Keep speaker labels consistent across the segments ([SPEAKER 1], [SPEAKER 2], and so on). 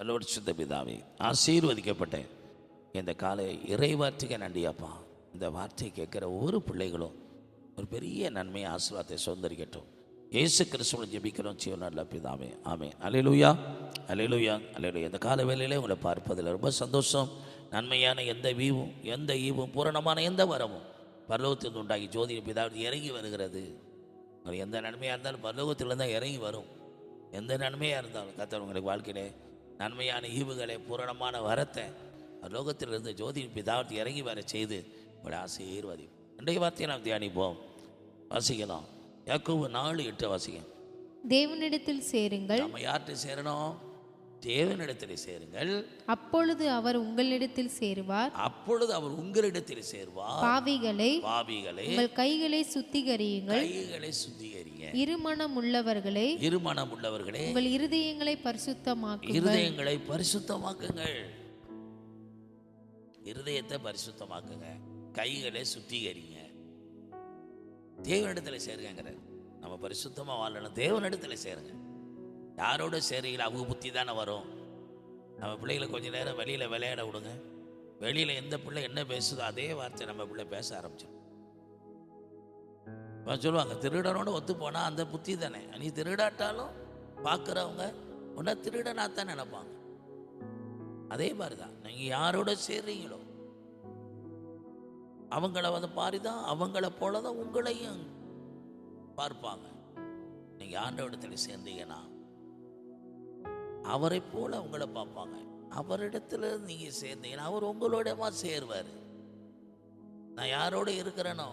[SPEAKER 1] Allowed சுத்த பிதாவே ஆசீர்வதிக்கப்பட்டேன். இந்த காலை இறைவார்த்தைக்கு நன்றியாப்பா இந்த வார்த்தையை கேட்குற ஒவ்வொரு பிள்ளைகளும் ஒரு பெரிய நன்மையை ஆசீர்வாதத்தை சுதந்திரிக்கட்டும். ஏசு கிறிஸ்துவனை ஜெபிக்கிறோம் சிவ நல்ல பிதாவே. ஆமே அலையலூயா அலையலூயா அலையலூயா இந்த கால வேலையிலே உங்களை பார்ப்பதில் ரொம்ப சந்தோஷம். நன்மையான எந்த வீவும் எந்த ஈவும் பூரணமான எந்த வரமும் பரலோகத்திலிருந்து உண்டாகி ஜோதி பிதாவது இறங்கி வருகிறது. எந்த நன்மையாக இருந்தாலும் பரலோகத்தில் தான் இறங்கி வரும். எந்த நன்மையாக இருந்தாலும் கத்தர் உங்களுக்கு வாழ்க்கையிலே நன்மையான ஈவுகளை பூரணமான வரத்தை லோகத்திலிருந்து ஜோதி பிதாவத்தை இறங்கி வர செய்து உங்களை ஆசீர்வதி இன்றைய வார்த்தையை நாம் தியானிப்போம். வாசிக்கலாம். யாக்கோபு நாலு எட்டு வாசிக்கலாம்
[SPEAKER 2] தேவனிடத்தில் சேருங்கள்.
[SPEAKER 1] நம்ம யார்கிட்ட சேரணும்? தேவனிடத்தில் சேருங்கள்.
[SPEAKER 2] அப்பொழுது அவர் உங்களிடத்தில் சேருவார்.
[SPEAKER 1] அப்பொழுது அவர் உங்களிடத்தில் சேருவார்.
[SPEAKER 2] பாவிகளை
[SPEAKER 1] பாவிகளை
[SPEAKER 2] உங்கள் கைகளை சுத்திகரியுங்கள்.
[SPEAKER 1] கைகளை சுத்திகரிங்க
[SPEAKER 2] இருமனம் உள்ளவர்களே
[SPEAKER 1] இருமனம் உள்ளவர்களே
[SPEAKER 2] உங்கள் இருதயங்களை பரிசுத்தமாக்குங்கள்.
[SPEAKER 1] இருதயங்களை பரிசுத்தமாக்குங்கள். இருதயத்தை பரிசுத்தமாக்குங்க. கைகளை சுத்திகரிங்க. தேவனிடத்தில் சேருங்கிற நம்ம பரிசுத்தமாக வாழணும். தேவனிடத்தில் சேருங்க. யாரோட சேருங்களோ அவங்க புத்தி தானே வரும்? நம்ம பிள்ளைகளை கொஞ்சம் நேரம் வெளியில் விளையாட விடுங்க. வெளியில் எந்த பிள்ளை என்ன பேசுதோ அதே வார்த்தை நம்ம பிள்ளை பேச ஆரம்பிச்சிடும். சொல்லுவாங்க திருடனோட ஒத்து போனால் அந்த புத்தி தானே. நீ திருடாட்டாலும் பார்க்குறவங்க உன்னை திருடனாக தான் நினைப்பாங்க. அதே மாதிரி தான் நீங்கள் யாரோட சேர்றீங்களோ அவங்கள வந்து பாரி தான் அவங்கள போல தான் உங்களையும் பார்ப்பாங்க. நீங்கள் ஆண்டவரிடத்தில் சேர்ந்தீங்கன்னா அவரை போல உங்களை பார்ப்பாங்க. அவரிடத்துல நீங்கள் சேர்ந்தீங்கன்னா அவர் உங்களோடமா சேருவார். நான் யாரோட இருக்கிறேனோ?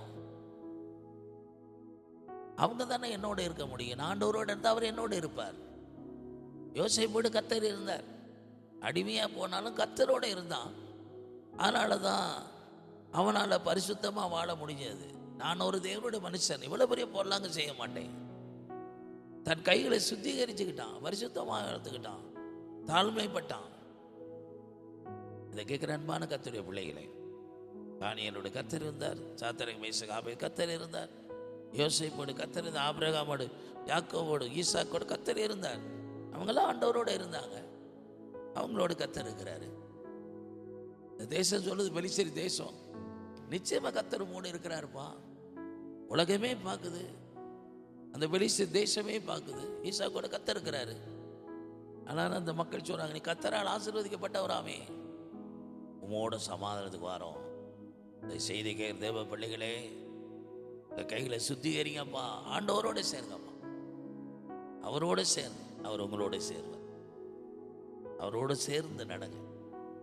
[SPEAKER 1] அவங்க தானே என்னோட இருக்க முடியும். ஆண்டவரோட இருந்தால் அவர் என்னோட இருப்பார். யோசிப்போடு கத்தர் இருந்தார். அடிமையாக போனாலும் கத்தரோட இருந்தான். அதனால தான் அவனால் பரிசுத்தமாக வாழ முடிஞ்சது. நான் ஒரு தேவனுடைய மனுஷன். இவ்வளோ பெரிய பொருளாங்க செய்ய மாட்டேன். தன் கைகளை சுத்திகரிச்சுக்கிட்டான். பரிசுத்தமாக எடுத்துக்கிட்டான் தாழ்மைப்பட்டான். இதை கேட்குற அன்பான கத்தருடைய பிள்ளைகளை தானியலோடு கத்தர் இருந்தார் சாத்தரை மேசகாபை கத்தர் இருந்தார். யோசிப்போடு கத்தர் இருந்தார் ஆபிரகாமோடு யாக்கோவோடு ஈசாக்கோடு கத்தர் இருந்தார். அவங்களாம் ஆண்டவரோடு இருந்தாங்க. அவங்களோட கத்தர் இருக்கிறாரு. இந்த தேசம் சொல்லுது பெலிசரி தேசம். நிச்சயமாக கத்தர் மூணு இருக்கிறாருப்பா. உலகமே பார்க்குது. அந்த பெலிசரி தேசமே பார்க்குது. ஈசா கூட கத்தர் இருக்கிறாரு. ஆனால் அந்த மக்கள் சொல்கிறாங்க நீ கத்தரால் ஆசீர்வதிக்கப்பட்டவராமே. உமோட சமாதானத்துக்கு வரோம். இந்த செய்தி கேட்குற தேவ பிள்ளைகளே இந்த கைகளை சுத்திகரிங்கப்பா. ஆண்டவரோட சேருங்கப்பா. அவரோட சேர்ந்து அவர் உங்களோட சேருவார். அவரோட சேர்ந்து நடங்க.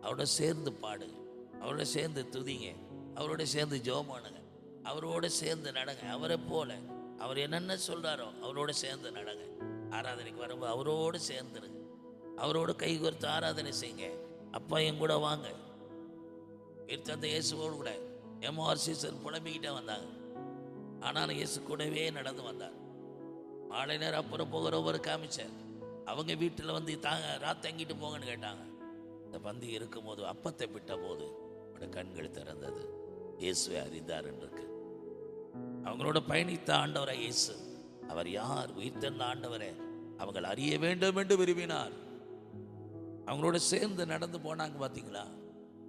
[SPEAKER 1] அவரோட சேர்ந்து பாடுங்க. அவரோட சேர்ந்து துதிங்க. அவரோட சேர்ந்து ஜோமானுங்க பண்ணுங்க. அவரோட சேர்ந்து நடங்க. அவரை போல அவர் என்னென்ன சொல்கிறாரோ அவரோட சேர்ந்து நடங்க. ஆராதனைக்கு வரும்போது அவரோடு சேர்ந்துருங்க. அவரோட கை கோர்த்து ஆராதனை செய்யுங்க. அப்பா என் கூட வாங்க. தந்த இயேசுவோடு கூட எம்ஆர் சீசர் புலம்பிக்கிட்டே வந்தாங்க. ஆனாலும் இயேசு கூடவே நடந்து வந்தார். மாலை நேரம் அப்புறம் போகிறவர் காமிச்சார். அவங்க வீட்டில் வந்து தாங்க ரா தங்கிட்டு போங்கன்னு கேட்டாங்க. இந்த பந்தி இருக்கும்போது அப்பத்தை விட்ட போது அவருடைய கண்கள் திறந்தது. இயேசுவை அறிந்தார் இருக்கு அவங்களோட பயணித்த ஆண்டவரை இயேசு அவர் யார்? உயிர்த்தெழுந்த ஆண்டவரை? அவங்கள் அறிய வேண்டும் என்று விரும்பினார். அவங்களோட சேர்ந்து நடந்து போனாங்க பார்த்தீங்களா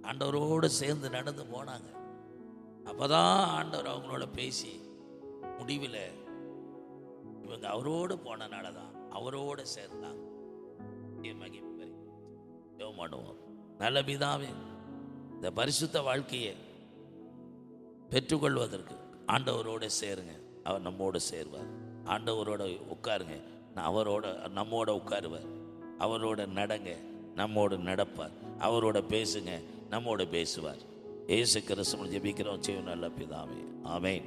[SPEAKER 1] ஆண்டவரோடு சேர்ந்து நடந்து போனாங்க. அப்போ தான் ஆண்டவர் அவங்களோட பேசி முடிவில் இவங்க அவரோடு போனனால தான் அவரோடு சேர்ந்தாங்க தேவ நல்ல பிதாவே இந்த பரிசுத்த வாழ்க்கையை பெற்றுக்கொள்வதற்கு ஆண்டவரோட சேருங்க. அவர் நம்மோட சேருவார். ஆண்டவரோட உட்காருங்க. நான் அவரோட நம்மோட உட்காருவார். அவரோட நடங்க. நம்மோடு நடப்பார் அவரோட பேசுங்க நம்மோட பேசுவார் ஏசு கிறிஸ்துவ ஜெபிக்கிறோம் செய்யும் நல்ல பிதாவே ஆமேன்